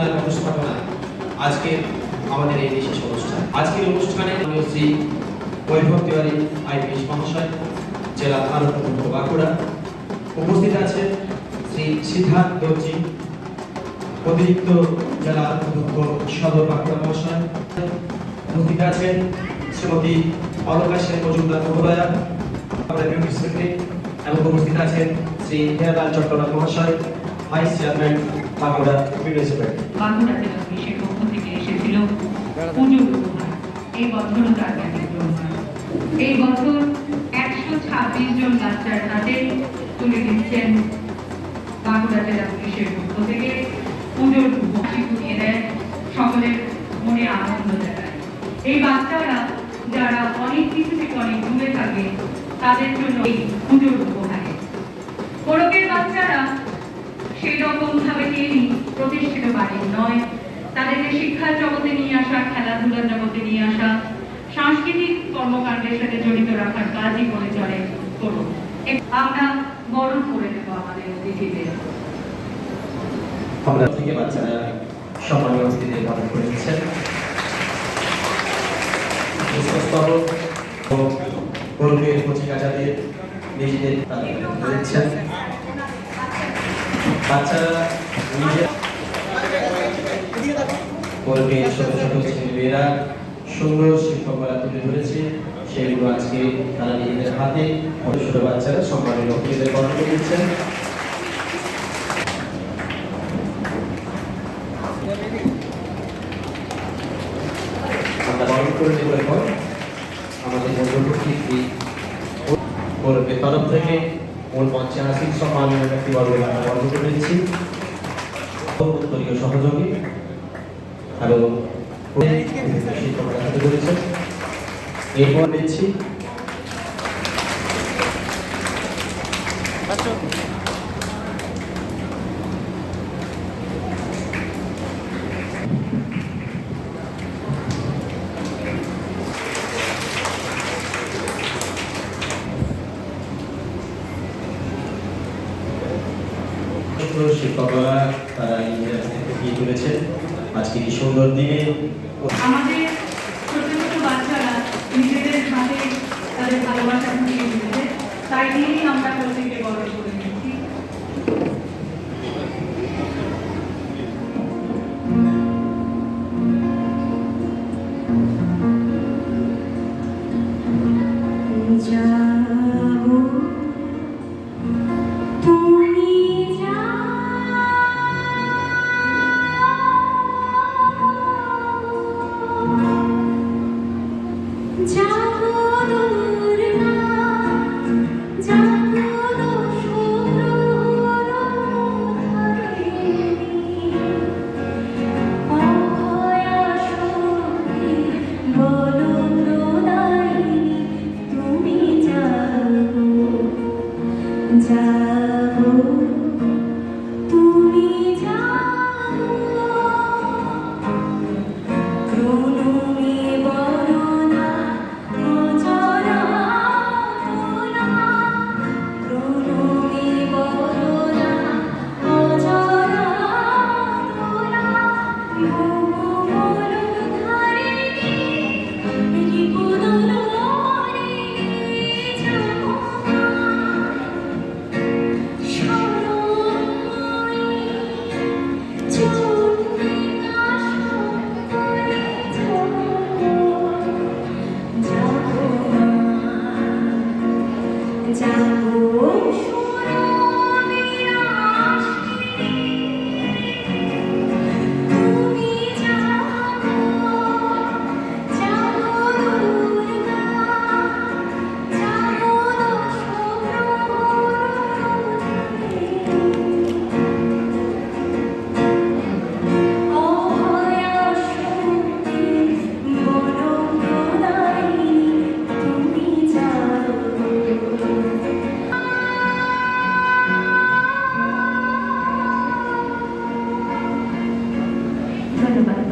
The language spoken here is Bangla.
তার ব্যবস্থাপনায় আজকে আমাদের এই বিশেষ অনুষ্ঠান। আজকের অনুষ্ঠানে শ্রী বৈভব তিওয়ারি আইপিএস মহাশয়, জেলা ভারত বাঁকুড়া উপস্থিত আছেন শ্রী সিদ্ধার্থ দর্জি, অতিরিক্ত জেলা অধ্যক্ষ সদর বাঁকুড়া মহাশয়, উপস্থিত আছেন শ্রীমতী অলকা সেন মজুমদার মহোদয়া এবং উপস্থিত আছেন শ্রী হেয়ালাল চট্টগ্রাম মহাশয় vice chairman Bankura municipality Bankura জেলা পক্ষ থেকে এসেছিল এই তার এই বছর একশো ছাব্বিশ জন বাচ্চার হাতে তুলে দিচ্ছেন বাঁকুড়া জেলা পুলিশের পক্ষ থেকে। পুজোর দেয় সকলের মনে আনন্দ জাগায়। এই বাচ্চারা যারা অনেক কিছু থেকে অনেক দূরে থাকে, তাদের জন্য এই পুজোর উপহারে কোরকের বাচ্চারা সেই রকম ভাবে কেউই প্রতিষ্ঠিত বাড়ির নয়। তাদেরকে শিক্ষার জগতে নিয়ে আসা, খেলাধুলার জগতে নিয়ে আসা, সাংস্কৃতিক কর্মকাণ্ডের সাথে জড়িত রাখার কাজই করে চলে করুন। আমরা বরণ করে দেব আমাদের অতিথিদের। আমরা থেকে বাচ্চারা সম্মানীয় অতিথি পালন করে নিচ্ছেন। পুষ্পস্তবক ও কর্মীর নিজেদের দিচ্ছেন। বাচ্চারা নিজের কর্মীর ছোট ছোট ছেলেমেয়েরা সুন্দর শিল্পকলা তুলে ধরেছে। সেগুলো আজকে তারা নিজেদের হাতে ছোট ছোট বাচ্চারা সম্মানীয় অতিথিদের বরণ করে দিচ্ছেন আমরা বরণ করে দেবো এখন। আমাদের কর্মীর তরফ থেকে আসীন সম্মানীয় ব্যক্তি বর্গকে আমরা বরণ করেছি সহযোগী। এবং শিক্ষকরা হাতে ধরেছেন শিক্ষকরা, তারা নিজের ফুটিয়ে তুলেছেন আজকে এই সুন্দর দিনে আমাদের ছোট ছোট বাচ্চারা নিজেদের হাতে তাদের ভালোবাসা তাই নিয়েই আমরা প্রত্যেকে বরণ জাঙ্গুল Amén.